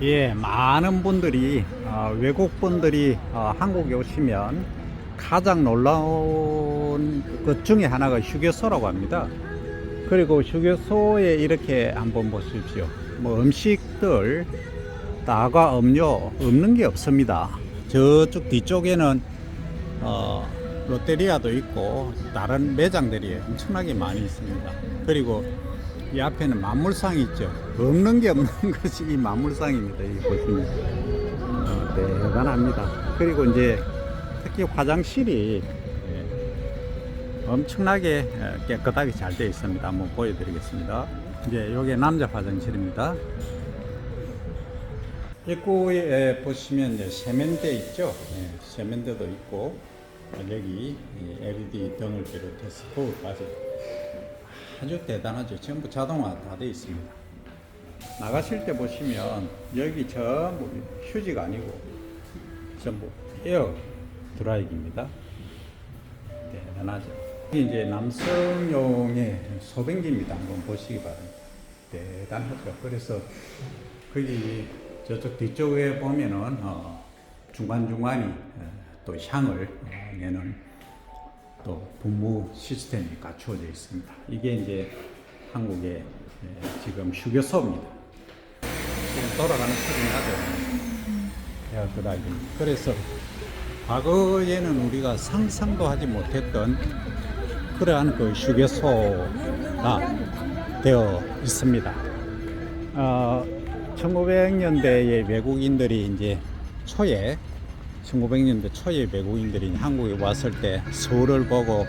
예, 많은 분들이 어, 외국 분들이 어, 한국에 오시면 가장 놀라운 것 중에 하나가 휴게소라고 합니다. 그리고 휴게소에 이렇게 한번 보십시오. 뭐 음식들, 다과, 음료 없는 게 없습니다. 저쪽 뒤쪽에는 어, 롯데리아도 있고 다른 매장들이 엄청나게 많이 있습니다. 그리고 이 앞에는 만물상이 있죠. 없는 게 없는 것이 이 만물상입니다. 이 보시면 어, 대단합니다. 그리고 이제 특히 화장실이 예, 엄청나게 어, 깨끗하게 잘 되어 있습니다. 한번 보여드리겠습니다. 이제 여기 남자 화장실입니다. 입구에 보시면 이제 세면대 있죠. 예, 세면대도 있고 여기 이 LED 등을 비롯해서 거울까지 아주 대단하죠. 전부 자동화 다 되어 있습니다. 나가실 때 보시면 여기 전부 휴지가 아니고 전부 에어 드라이기입니다. 대단하죠. 이게 이제 남성용의 소변기입니다. 한번 보시기 바랍니다. 대단하죠. 그래서 거기 저쪽 뒤쪽에 보면은 어, 중간중간이 어, 또 향을 어, 내는 또 분무 시스템이 갖추어져 있습니다. 이게 이제 한국의 예, 지금 휴게소입니다. 지금 돌아가는 나죠. 야, 그다입니다. 그래서 과거에는 우리가 상상도 하지 못했던 그러한 그 휴게소가 되어 있습니다. 어, 1900년대에 외국인들이 이제 초에 1900년대 초에 외국인들이 한국에 왔을 때 서울을 보고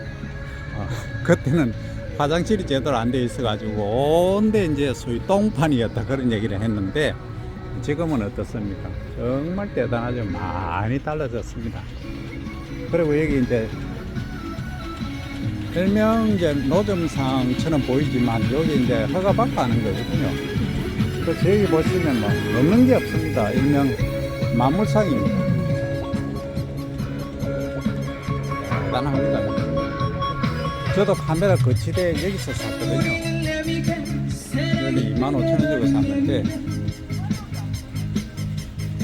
어, 그때는 화장실이 제대로 안 돼 있어가지고 온데 이제 소위 똥판이었다 그런 얘기를 했는데 지금은 어떻습니까? 정말 대단하죠. 많이 달라졌습니다. 그리고 여기 이제 일명 이제 노점상처럼 보이지만 여기 이제 허가받고 하는 거거든요. 그래서 여기 보시면 뭐 없는 게 없습니다. 일명 만물상입니다. 대단합니다. 저도 카메라 거치대 여기서 샀거든요. 여기 2만 5천 원 주고 샀는데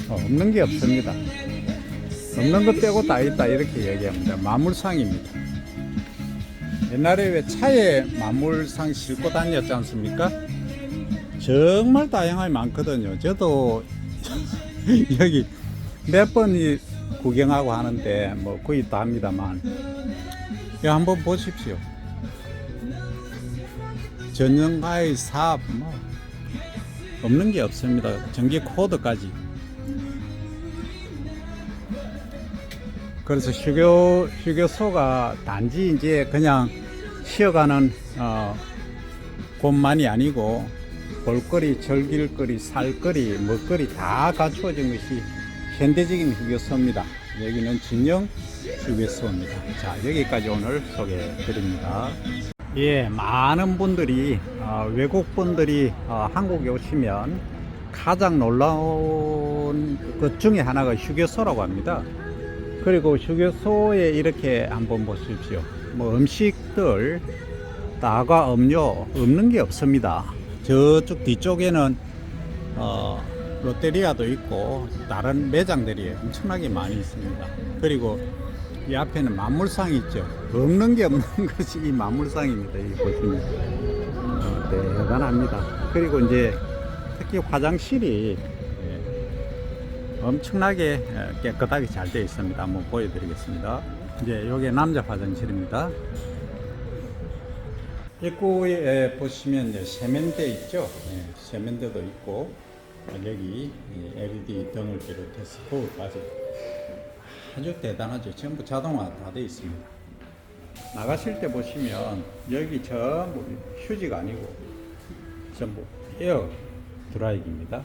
어, 없는 게 없습니다. 없는 것 빼고 다 있다 이렇게 얘기합니다. 만물상입니다. 옛날에 왜 차에 만물상 싣고 다녔지 않습니까? 정말 다양하게 많거든요. 저도 여기 몇 번이 구경하고 하는데 뭐 거의 다 합니다만 이 한번 보십시오. 전용가의 사업 뭐 없는 게 없습니다. 전기 코드까지. 그래서 휴교 휴교소가 단지 이제 그냥 쉬어가는 어, 곳만이 아니고 볼거리, 즐길거리, 살거리, 먹거리 다 갖추어진 것이 현대적인 휴게소입니다. 여기는 진영 휴게소입니다. 자, 여기까지 오늘 소개해 드립니다. 예, 많은 분들이, 어, 외국 분들이 어, 한국에 오시면 가장 놀라운 것 중에 하나가 휴게소라고 합니다. 그리고 휴게소에 이렇게 한번 보십시오. 뭐 음식들, 다과, 음료 없는 게 없습니다. 저쪽 뒤쪽에는 어, 롯데리아도 있고 다른 매장들이 엄청나게 많이 있습니다. 그리고 이 앞에는 만물상이 있죠. 없는 게 없는 것이 이 만물상입니다. 이 보시면 어, 대단합니다. 그리고 이제 특히 화장실이 예, 엄청나게 예, 깨끗하게 잘 되어 있습니다. 한번 보여드리겠습니다. 이제 여기 남자 화장실입니다. 입구에 보시면 세면대 있죠. 예, 세면대도 있고 여기 이 LED 등을 비롯해서 거울까지 아주 대단하죠. 전부 자동화 다 되어 있습니다. 나가실 때 보시면 여기 전부 휴지가 아니고 전부 에어 드라이기입니다.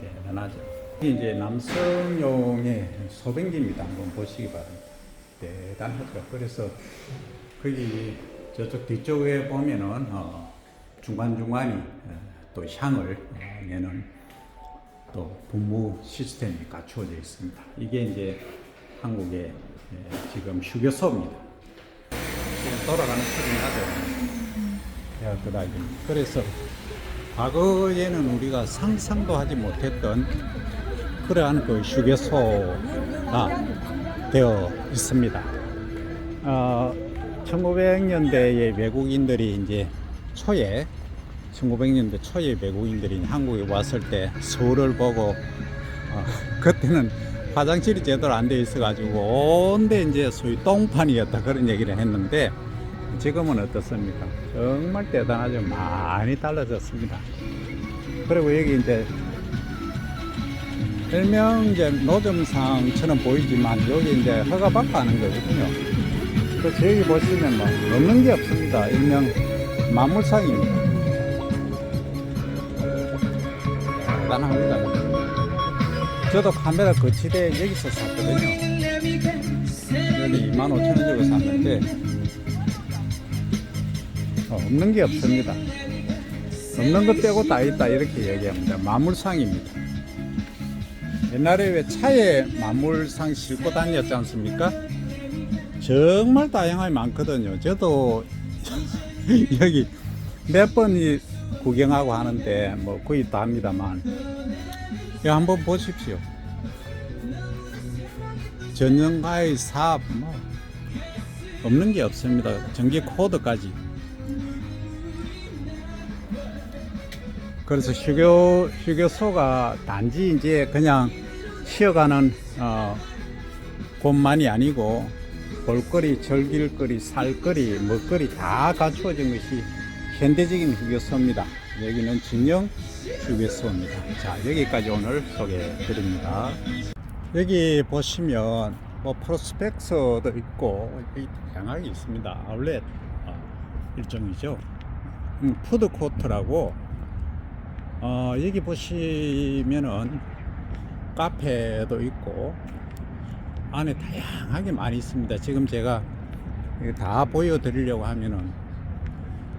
대단하죠. 이제 남성용의 소변기입니다. 한번 보시기 바랍니다. 대단하죠. 그래서 거기 저쪽 뒤쪽에 보면은 어, 중간중간이 어, 또 향을 어, 내는 또 분무 시스템이 갖추어져 있습니다. 이게 이제 한국의 예, 지금 휴게소입니다. 지금 돌아가는. 야, 그다입니다. 그래서 과거에는 우리가 상상도 하지 못했던 그러한 그 휴게소가 되어 있습니다. 어, 1900년대에 외국인들이 이제 초에 1900년대 초에 외국인들이 한국에 왔을 때 서울을 보고 어, 그때는 화장실이 제대로 안 돼 있어가지고 온데 이제 소위 똥판이었다 그런 얘기를 했는데 지금은 어떻습니까? 정말 대단하죠. 많이 달라졌습니다. 그리고 여기 이제 일명 이제 노점상처럼 보이지만 여기 이제 허가받고 하는 거거든요. 그래서 여기 보시면 뭐 없는 게 없습니다. 일명 만물상입니다. 대단합니다. 저도 카메라 거치대 여기서 샀거든요. 여기 25,000원 주고 샀는데 어, 없는 게 없습니다. 없는 것 빼고 다 있다 이렇게 얘기합니다. 마물상입니다. 옛날에 왜 차에 마물상 싣고 다녔지 않습니까? 정말 다양하게 많거든요. 저도 여기 몇 번이 구경하고 하는데 뭐 거의 다 합니다만 이 한번 보십시오. 전용가의 사업 뭐 없는 게 없습니다. 전기 코드까지. 그래서 휴교 휴게소가 단지 이제 그냥 쉬어가는 어, 곳만이 아니고 볼거리, 즐길거리, 살거리, 먹거리 다 갖추어진 것이 현대적인 휴게소입니다. 여기는 진영 휴게소입니다. 자 여기까지 오늘 소개해 드립니다. 여기 보시면 뭐 프로스펙서도 있고 다양하게 있습니다. 아울렛 어, 일종이죠. 음, 푸드코트라고 어, 여기 보시면은 카페도 있고 안에 다양하게 많이 있습니다. 지금 제가 다 보여드리려고 하면은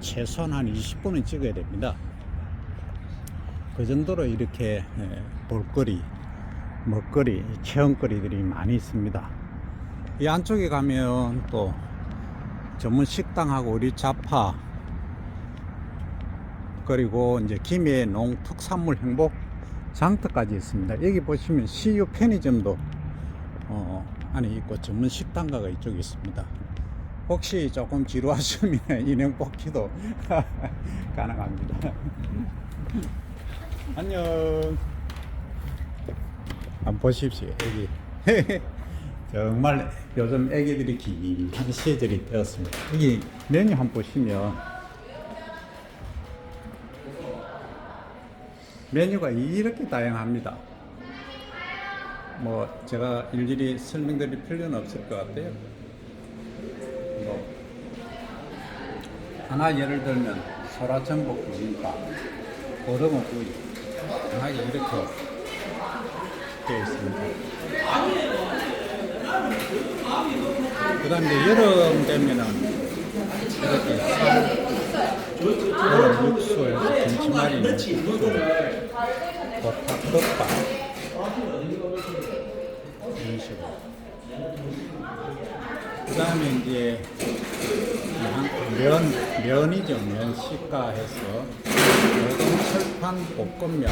최소한 한 20분은 찍어야 됩니다. 그 정도로 이렇게 예, 볼거리, 먹거리, 체험거리들이 많이 있습니다. 이 안쪽에 가면 또 전문 식당하고 우리 자파 그리고 이제 김해 농특산물 행복 장터까지 있습니다. 여기 보시면 CU 편의점도 어, 안에 있고 전문 식당가가 이쪽에 있습니다. 혹시 조금 지루하시면 인형 뽑기도 가능합니다. 안녕. 한번 보십시오. 여기 정말 요즘 애기들이 긴한 시절이 되었습니다. 여기 메뉴 한번 보시면 메뉴가 이렇게 다양합니다. 뭐 제가 일일이 설명드릴 필요는 없을 것 같아요. 뭐 하나 예를 들면 소라전복 비빔밥, 고등어 구이, 하게 이렇게 되어 있습니다. 그 다음에 여름 되면은 이렇게 쌈, 여름 육수에서 김치말이 보탁덮밥 이런 식으로. 그 다음에 이제 면, 면이죠. 면 식가해서 노동철판 볶음면,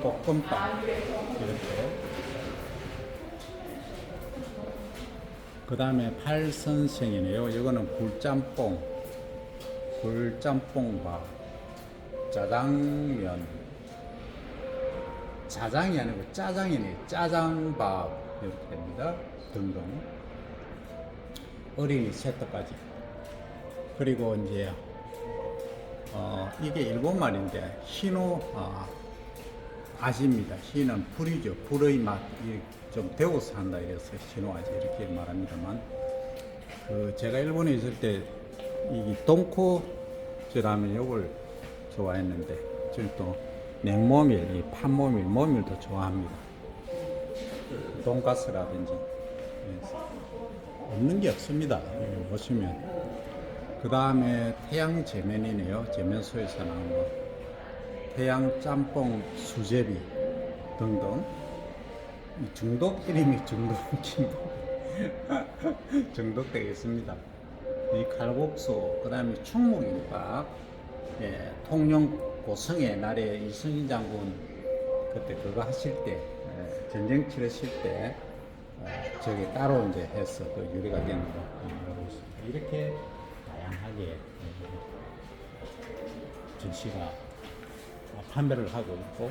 볶음밥 이렇게. 그 다음에 팔선생이네요. 이거는 굴짬뽕, 굴짬뽕밥, 짜장면, 짜장이 아니고 짜장이네. 짜장밥 이렇게 됩니다. 등등. 어린이 세트까지. 그리고 이제 어, 이게 일본 말인데 히노 아, 아시입니다. 히는 불이죠. 불의 맛. 이좀 데워서 한다 이래서 히노아지 이렇게 말합니다만 그 제가 일본에 있을 때이 돈코즈라면 요걸 좋아했는데 지금 또 냉모밀, 이 판모밀, 모밀도 좋아합니다. 돈가스라든지 예, 없는 게 없습니다. 여기 보시면 그 다음에 태양 제면이네요. 제면소에서 나온 거. 태양 짬뽕 수제비 등등. 이 중독 이름이 중독 중독 중독되겠습니다. 이 칼국수, 그 다음에 충무김밥, 예, 통영 고성의 날에 이승인 장군 그때 그거 하실 때 예, 전쟁 치르실 때 어, 저기 따로 이제 해서 그 유래가 되는 거 보고 있습니다. 이렇게 다양하게 예, 전시가 판매를 하고 있고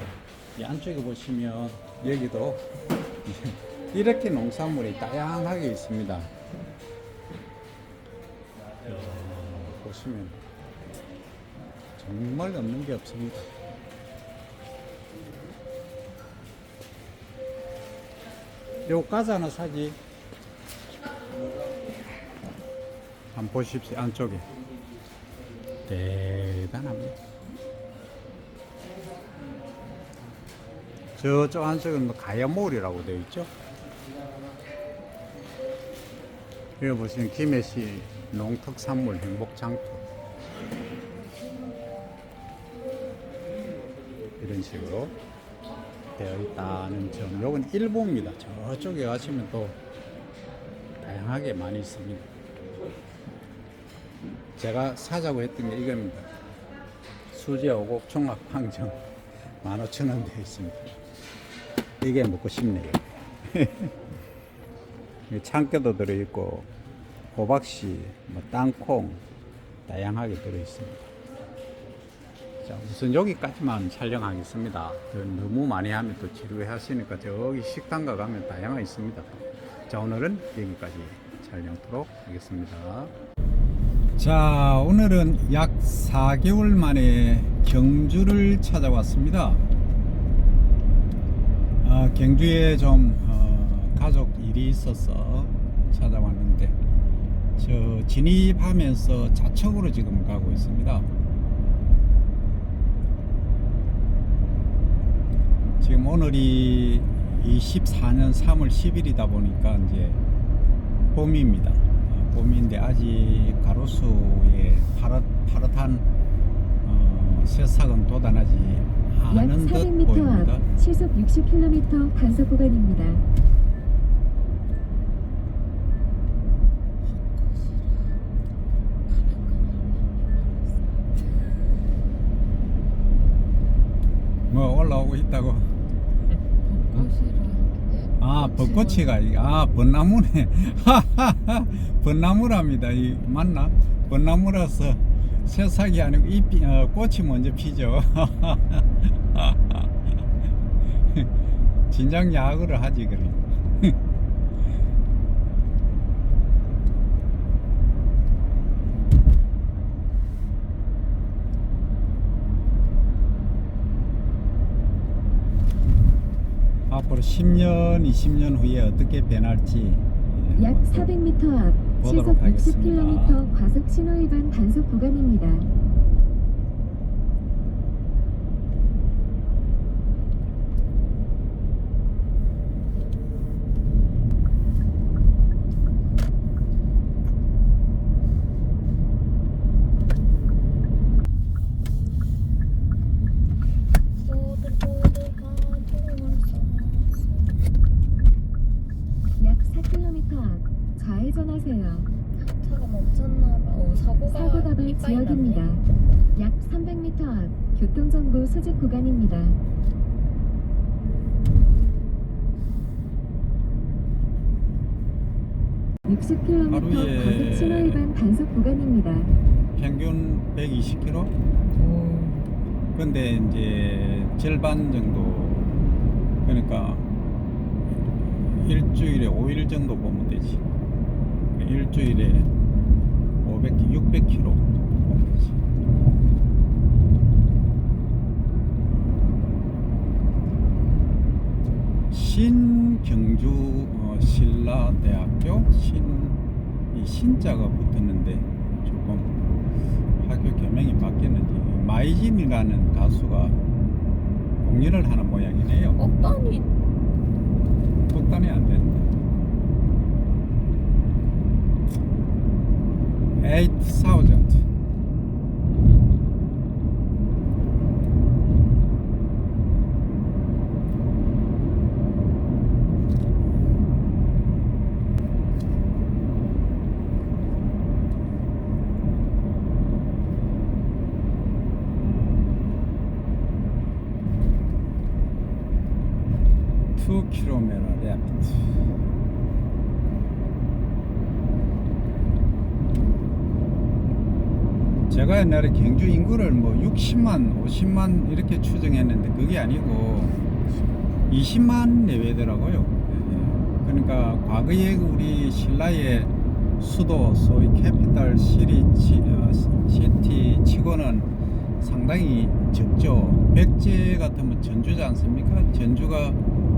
이 안쪽에 보시면 여기도 이렇게 농산물이 다양하게 있습니다. 어, 보시면 정말 없는 게 없습니다. 요 과자 하나 사지. 한번 보십시오 안쪽에 대단합니다. 저쪽 안쪽은 뭐 가야몰이라고 되어 있죠. 여기 보시면 김해시 농특산물 행복장터 이런 식으로 되어 있다는 점. 요건 일본입니다. 저쪽에 가시면 또 다양하게 많이 있습니다. 제가 사자고 했던 게 이겁니다. 수제 오곡 총합 항정 15,000원 되어 있습니다. 이게 먹고 싶네요. 참깨도 들어있고 호박씨, 뭐 땅콩 다양하게 들어있습니다. 자, 우선 여기까지만 촬영하겠습니다. 저 너무 많이 하면 또 지루해 하시니까 저기 식당가 가면 다양하게 있습니다. 자, 오늘은 여기까지 촬영토록 하겠습니다. 자, 오늘은 약 4개월 만에 경주를 찾아왔습니다. 아, 경주에 좀 어, 가족 일이 있어서 찾아왔는데 저 진입하면서 좌측으로 지금 가고 있습니다. 지금 오늘이 24년 3월 10일이다 보니까 이제 봄입니다. 아, 봄인데 아직 가로수에 파릇, 파릇한 어, 새싹은 돋아나지 약 않은 듯 400m 보입니다. 앞 시속 60km 단속 구간입니다. 뭐 올라오고 있다고. 아 벚꽃이가 이- 아 벚나무네. 벚나무랍니다. 이 맞나? 벚나무라서 새싹이 아니고 잎이 어, 꽃이 먼저 피죠. 진작 야구를 하지 그래. 앞으로 10년, 20년 후에 어떻게 변할지 예, 약 한번 또 400m 앞 시속 보도록 하겠습니다. 60km 과속 신호 위반 단속 구간입니다. 약 4km 앞 좌 회전하세요. 차가 멈췄나봐. 어, 사고가 사고 다발 이빨이 지역입니다. 났네. 약 300m 앞 교통정보 수집 구간입니다. (60km) 하루에 과속 신호 위반 단속 구간입니다. 평균 120km? 오. 근데 이제 절반 정도 그러니까 일주일에 5일 정도 보면 되지 일주일에 500, 600km 보면 되지 신경주 어, 신라대학교 신 이 신자가 붙었는데 조금 학교 개명이 바뀌었는지 마이진이라는 가수가 공연을 하는 모양이네요. 꺾다니 폭탄이 안 된다. 8,000. 제가 옛날에 경주 인구를 뭐 60만, 50만 이렇게 추정했는데 그게 아니고 20만 내외더라고요. 예. 그러니까 과거에 우리 신라의 수도 소위 캐피탈 시리 치, 어, 시티 치고는 상당히 적죠. 백제 같으면 전주지 않습니까? 전주가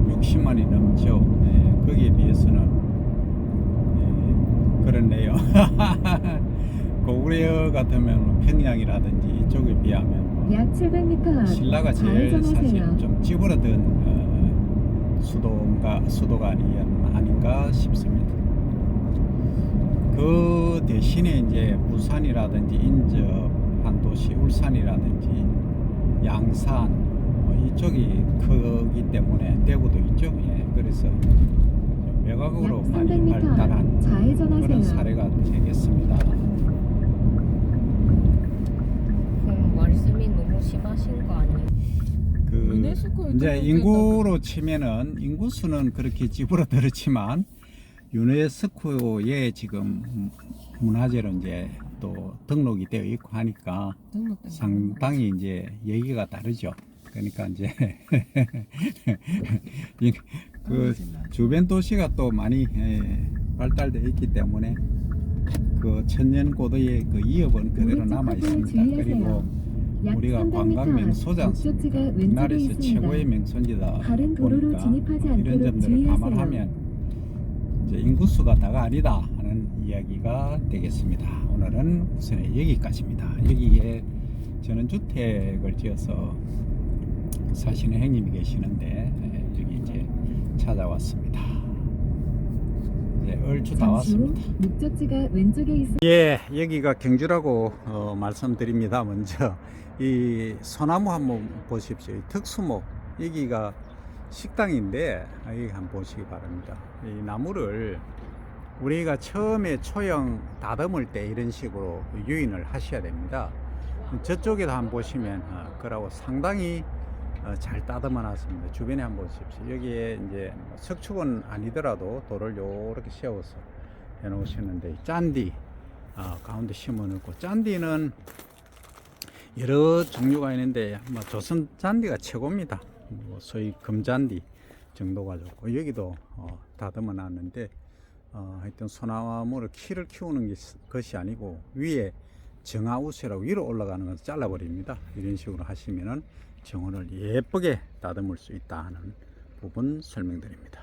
60만이 넘죠. 예, 거기에 비해서는 예, 그렇네요. 고구려 같으면 평양이라든지 이쪽에 비하면 뭐약 700m 앞 신라가 제일 사실. 좀 찌부러든 어, 수도가 수도가 아닌가 싶습니다. 그 대신에 이제 부산이라든지 인접, 한 도시, 울산이라든지 양산 뭐 이쪽이 크기 때문에 대구도 있죠. 예, 그래서 좀 외곽으로 약 많이 300m 앞 발달한. 그런 사례가 되겠습니다. 그럼 말씀이 너무 심하신 거 아니에요? 그 유네스코에 이제 등록돼 인구로 치면은 인구 수는 그렇게 찌부러들었지만 유네스코에 지금 문화재로 이제 또 등록이 되어 있고 하니까 등록된 상당히 이제 얘기가 다르죠. 그러니까 이제 이- 그 주변 도시가 또 많이 예, 발달되어 있기 때문에 그 천년 고도의 그 이업은 그대로 남아 있습니다. 그리고 약 우리가 300m 관광 왼쪽에 우리나라에서 있습니다. 최고의 명소지다 다른 도로로 진입하지 이런 않도록 점들을 주의하세요. 감안하면 이제 인구수가 다가 아니다 하는 이야기가 되겠습니다. 오늘은 우선 여기까지입니다. 여기에 저는 주택을 지어서 사시는 형님이 계시는데 예, 여기 이제 찾아왔습니다. 얼추 다 잠시 후 왔습니다. 목적지가 왼쪽에 있습니다. 예, 여기가 경주라고 어, 말씀드립니다. 먼저 이 소나무 한번 보십시오. 이 특수목 여기가 식당인데 아, 여기 한번 보시기 바랍니다. 이 나무를 우리가 처음에 초형 다듬을 때 이런 식으로 유인을 하셔야 됩니다. 저쪽에도 한번 보시면 어, 그라고 상당히 어, 잘 다듬어 놨습니다. 주변에 한번 보십시오. 여기에 이제 석축은 아니더라도 돌을 요렇게 세워서 해놓으셨는데 짠디 아, 가운데 심어 놓고 짠디는 여러 종류가 있는데 뭐 조선 잔디가 최고입니다. 뭐 소위 금잔디 정도가 좋고 여기도 어, 다듬어 놨는데 어, 하여튼 소나무를 키를 키우는 게- 것이 아니고 위에 정화우세라고 위로 올라가는 것을 잘라버립니다. 이런 식으로 하시면은 정원을 예쁘게 다듬을 수 있다 하는 부분 설명드립니다.